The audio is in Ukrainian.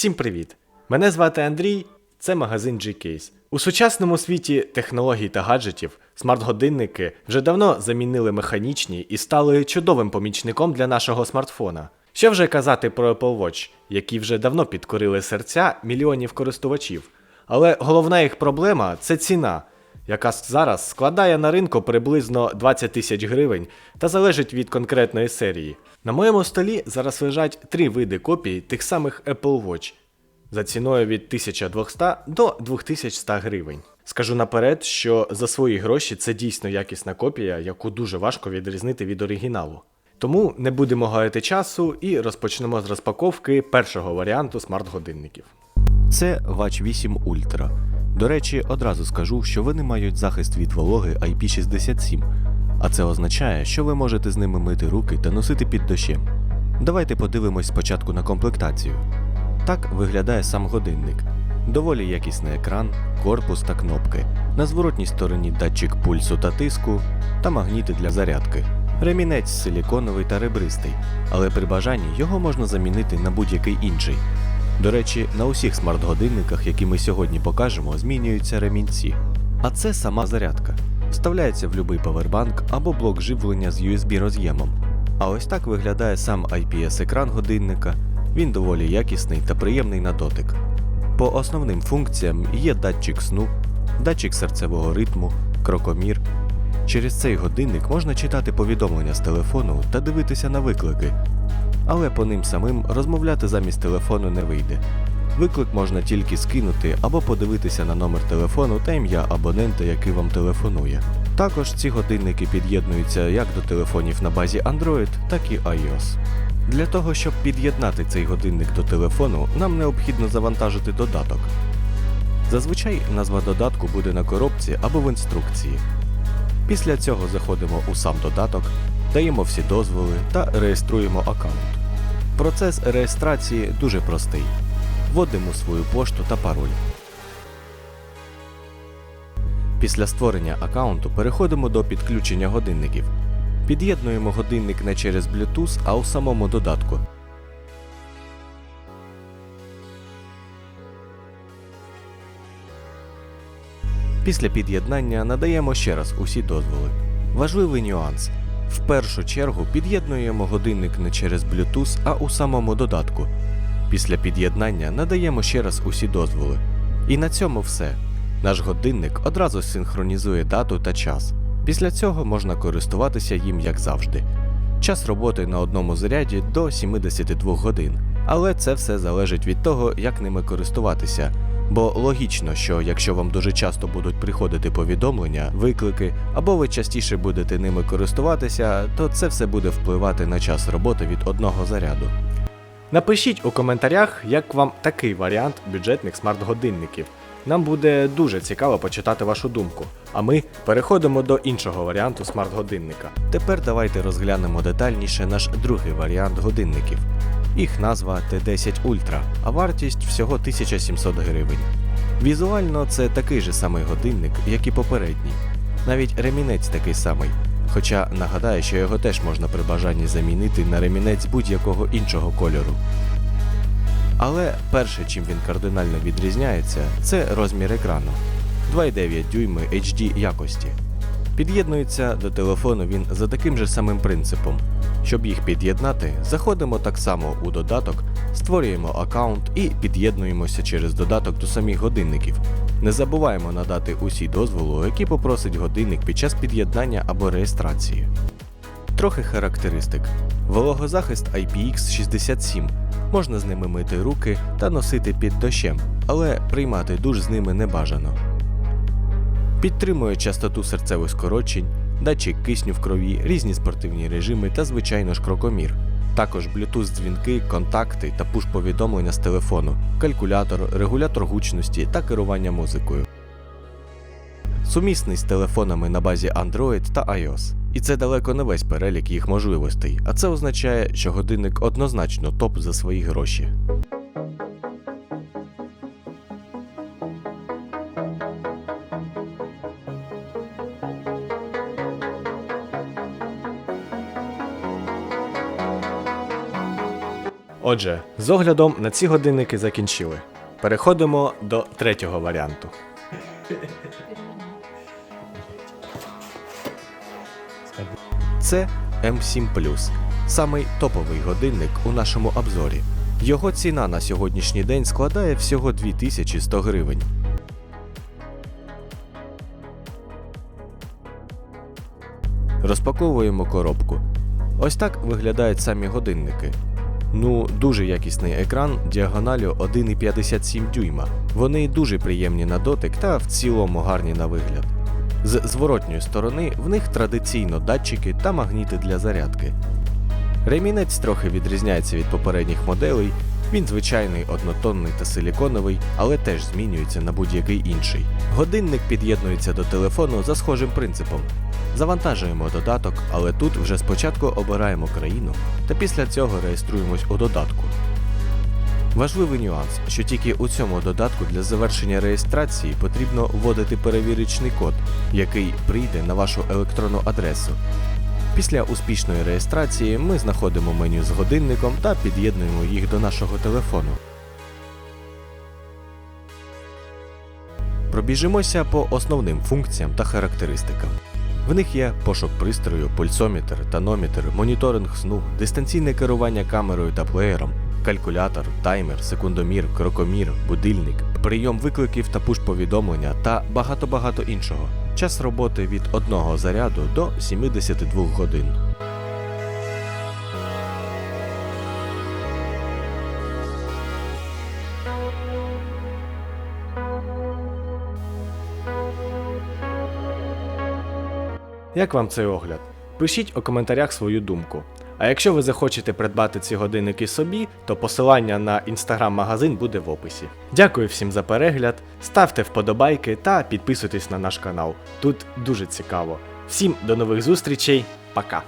Всім привіт! Мене звати Андрій, це магазин G-Case. У сучасному світі технологій та гаджетів смарт-годинники вже давно замінили механічні і стали чудовим помічником для нашого смартфона. Що вже казати про Apple Watch, які вже давно підкорили серця мільйонів користувачів. Але головна їх проблема це ціна, яка зараз складає на ринку приблизно 20 тисяч гривень та залежить від конкретної серії. На моєму столі зараз лежать три види копій тих самих Apple Watch за ціною від 1200 до 2100 гривень. Скажу наперед, що за свої гроші це дійсно якісна копія, яку дуже важко відрізнити від оригіналу. Тому не будемо гаяти часу і розпочнемо з розпаковки першого варіанту смарт-годинників. Це Watch 8 Ultra. До речі, одразу скажу, що вони мають захист від вологи IP67, а це означає, що ви можете з ними мити руки та носити під дощем. Давайте подивимось спочатку на комплектацію. Так виглядає сам годинник. Доволі якісний екран, корпус та кнопки. На зворотній стороні датчик пульсу та тиску та магніти для зарядки. Ремінець силіконовий та ребристий, але при бажанні його можна замінити на будь-який інший. До речі, на усіх смарт-годинниках, які ми сьогодні покажемо, змінюються ремінці. А це сама зарядка. Вставляється в будь-який павербанк або блок живлення з USB роз'ємом. А ось так виглядає сам IPS-екран годинника. Він доволі якісний та приємний на дотик. По основним функціям є датчик сну, датчик серцевого ритму, крокомір. Через цей годинник можна читати повідомлення з телефону та дивитися на виклики, але по ним самим розмовляти замість телефону не вийде. Виклик можна тільки скинути або подивитися на номер телефону та ім'я абонента, який вам телефонує. Також ці годинники під'єднуються як до телефонів на базі Android, так і iOS. Для того, щоб під'єднати цей годинник до телефону, нам необхідно завантажити додаток. Зазвичай назва додатку буде на коробці або в інструкції. Після цього заходимо у сам додаток, даємо всі дозволи та реєструємо аккаунт. Процес реєстрації дуже простий. Вводимо свою пошту та пароль. Після створення аккаунту переходимо до підключення годинників. Під'єднуємо годинник не через Bluetooth, а у самому додатку. Після під'єднання надаємо ще раз усі дозволи. Важливий нюанс. В першу чергу під'єднуємо годинник не через Bluetooth, а у самому додатку. Після під'єднання надаємо ще раз усі дозволи. І на цьому все. Наш годинник одразу синхронізує дату та час. Після цього можна користуватися їм як завжди. Час роботи на одному заряді до 72 годин. Але це все залежить від того, як ними користуватися. Бо логічно, що якщо вам дуже часто будуть приходити повідомлення, виклики, або ви частіше будете ними користуватися, то це все буде впливати на час роботи від одного заряду. Напишіть у коментарях, як вам такий варіант бюджетних смарт-годинників. Нам буде дуже цікаво почитати вашу думку. А ми переходимо до іншого варіанту смарт-годинника. Тепер давайте розглянемо детальніше наш другий варіант годинників. Їх назва T10 Ultra, а вартість всього 1700 гривень. Візуально це такий же самий годинник, як і попередній. Навіть ремінець такий самий. Хоча нагадаю, що його теж можна при бажанні замінити на ремінець будь-якого іншого кольору. Але перше, чим він кардинально відрізняється, це розмір екрану 2,9 дюйми HD якості. Під'єднується до телефону він за таким же самим принципом. Щоб їх під'єднати, заходимо так само у додаток, створюємо аккаунт і під'єднуємося через додаток до самих годинників. Не забуваємо надати усі дозволу, які попросить годинник під час під'єднання або реєстрації. Трохи характеристик. Вологозахист IPX67. Можна з ними мити руки та носити під дощем, але приймати душ з ними не бажано. Підтримує частоту серцевих скорочень, датчик кисню в крові, різні спортивні режими та, звичайно ж, крокомір. Також Bluetooth дзвінки, контакти та пуш-повідомлення з телефону, калькулятор, регулятор гучності та керування музикою. Сумісний з телефонами на базі Android та iOS. І це далеко не весь перелік їх можливостей, а це означає, що годинник однозначно топ за свої гроші. Отже, з оглядом на ці годинники закінчили. Переходимо до третього варіанту. Це М7 самий топовий годинник у нашому обзорі. Його ціна на сьогоднішній день складає всього 2100 гривень. Розпаковуємо коробку. Ось так виглядають самі годинники. Ну, дуже якісний екран діагоналю 1,57 дюйма. Вони дуже приємні на дотик та в цілому гарні на вигляд. З зворотньої сторони в них традиційно датчики та магніти для зарядки. Ремінець трохи відрізняється від попередніх моделей. Він звичайний однотонний та силіконовий, але теж змінюється на будь-який інший. Годинник під'єднується до телефону за схожим принципом. Завантажуємо додаток, але тут вже спочатку обираємо країну та після цього реєструємось у додатку. Важливий нюанс, що тільки у цьому додатку для завершення реєстрації потрібно вводити перевірочний код, який прийде на вашу електронну адресу. Після успішної реєстрації ми знаходимо меню з годинником та під'єднуємо їх до нашого телефону. Пробіжимося по основним функціям та характеристикам. В них є пошук пристрою, пульсометр, тонометр, моніторинг сну, дистанційне керування камерою та плеєром, калькулятор, таймер, секундомір, крокомір, будильник, прийом викликів та пуш-повідомлення та багато-багато іншого. Час роботи від одного заряду до 72 годин. Як вам цей огляд? Пишіть у коментарях свою думку. А якщо ви захочете придбати ці годинники собі, то посилання на інстаграм-магазин буде в описі. Дякую всім за перегляд, ставте вподобайки та підписуйтесь на наш канал. Тут дуже цікаво. Всім до нових зустрічей, пока!